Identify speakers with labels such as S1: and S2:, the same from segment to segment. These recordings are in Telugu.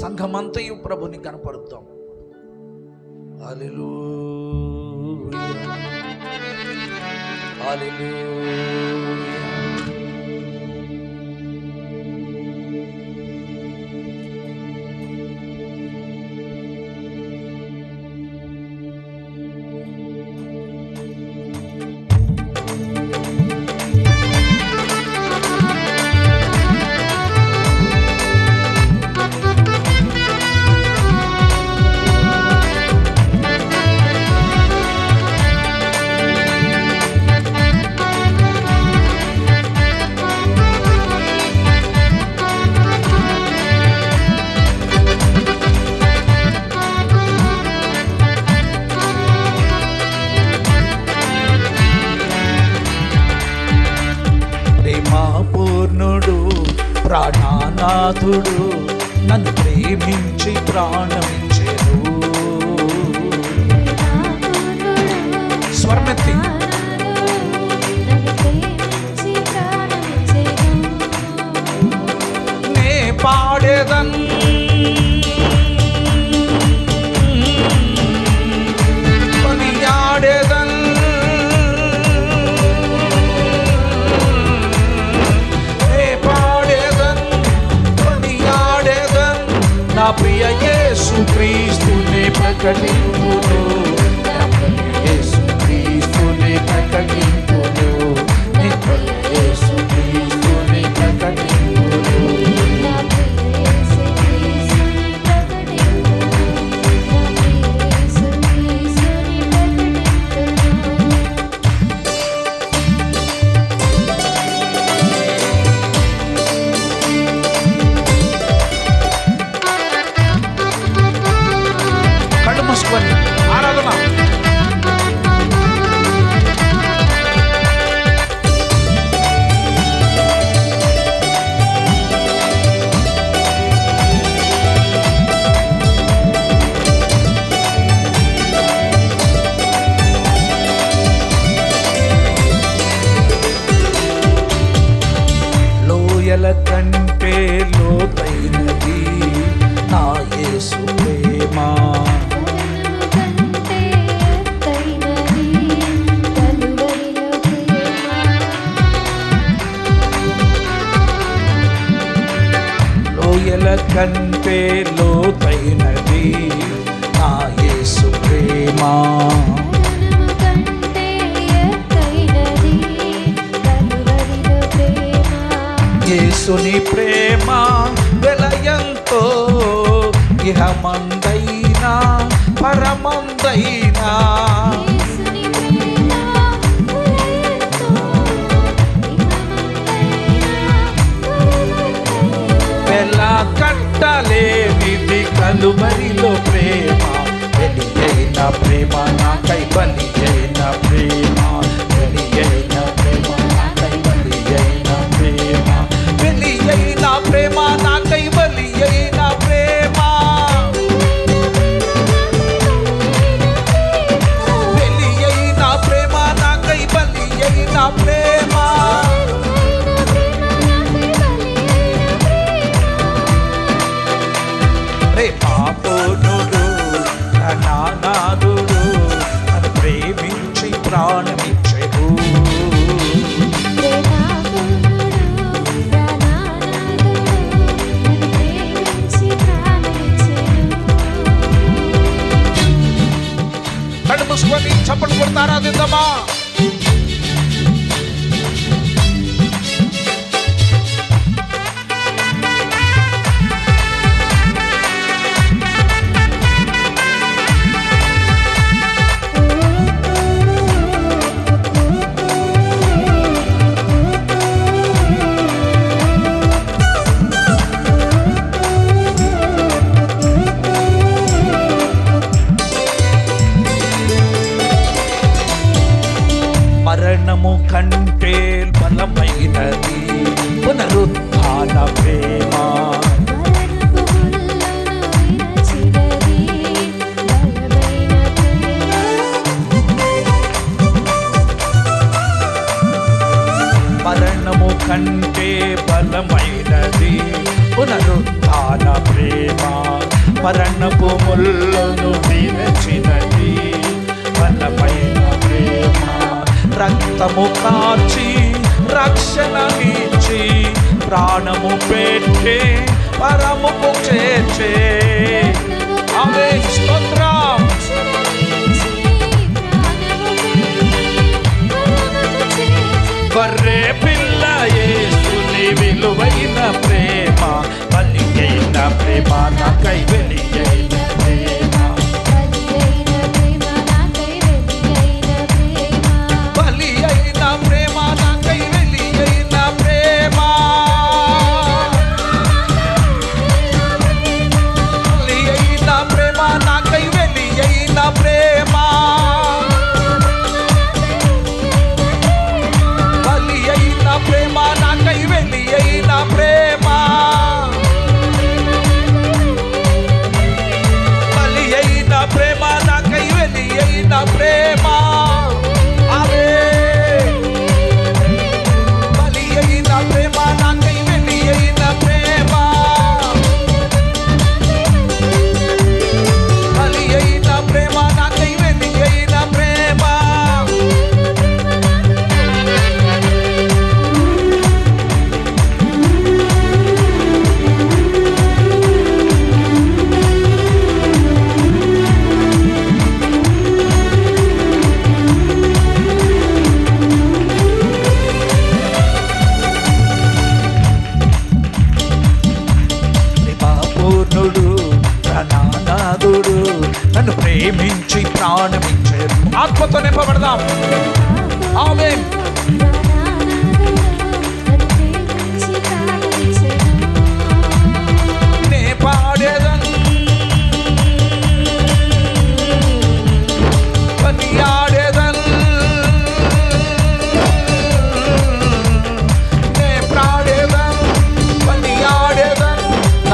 S1: సంఘమంతయు ప్రభుని కనపడుతాం. అలిలు అలిలు ప్రాణమిచ్చేను స్వర్ణెత్తి నే పాడేదన్ Treading. కొనసాగుతున్నా లోయల కన్ను కంటే నా యేసు ప్రేమ. యేసుని ప్రేమ వెలయంతో ఇహమందైనా పరమందైనా. కలువరిలో ప్రేమ. ప్రేమ నాకై బలి కంటే బలమైనది. పునరుద్ధాన ప్రేమ మరణ భూములను విరచినది. బలమైన ప్రేమ రక్తము కాచి రక్షణ రక్షణనిచ్చి ప్రాణము పెట్టే పరముకు చేర్చే. అవే స్తోత్రం. గొర్రె విలువైన ప్రేమ కలిగైన ప్రేమ నాకై వెలిగైన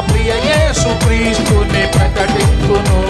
S1: ప్రియ యేసు క్రీస్తుని ప్రకటిస్తును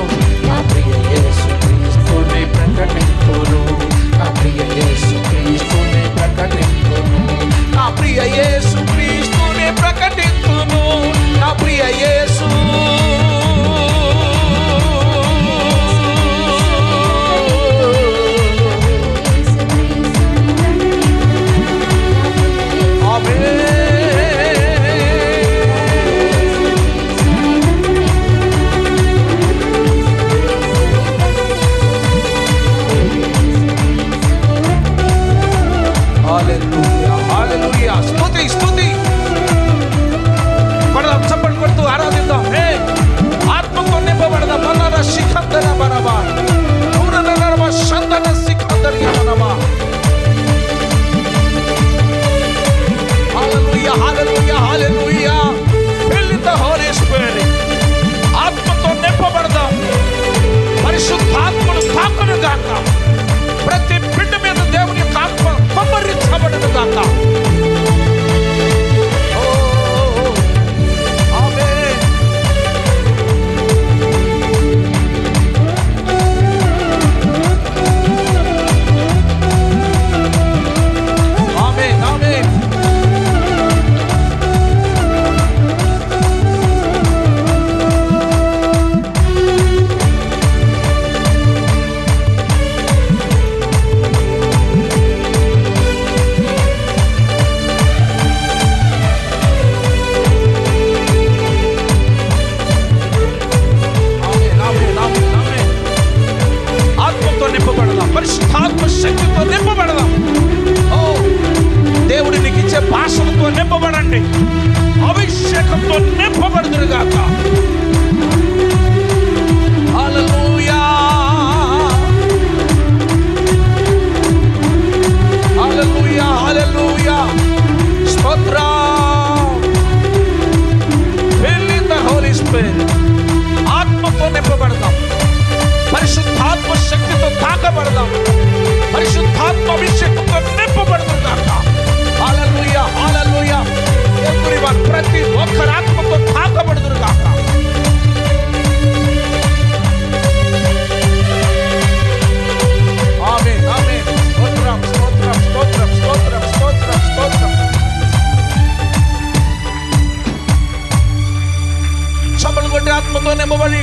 S1: ఆత్మతో నిమ్మబడి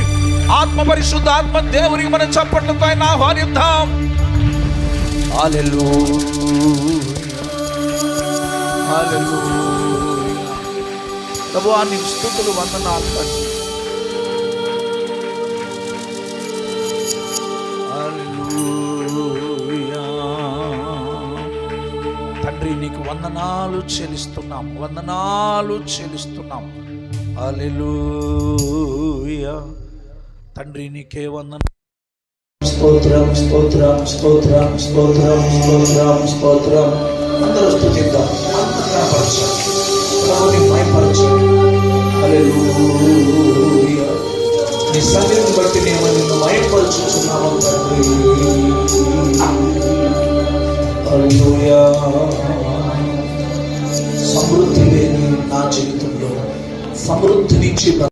S1: ఆత్మ పరిశుద్ధ ఆత్మ దేవునికి మనం చప్పట్లతో ఆయన ఆహ్వానిద్దాం. నీ స్థుతులు వందనాలు తండ్రి. నీకు వందనాలు చెల్లిస్తున్నాం వందనాలు చెల్లిస్తున్నాం. అలెలు హల్లెలూయా తండ్రి నీకే వందన
S2: స్తోత్రం స్తోత్రం స్తోత్రం స్తోత్రం స్తోత్రం స్తోత్రం. అందరూ స్థుతిద్దాం అంతఃపరచండి నీ సన్నిధిని బట్టి నేను నిన్ను భయపరచుచున్నాము తండ్రి. సమృద్ధి లేని నా జీవితంలో సమృద్ధినిచ్చి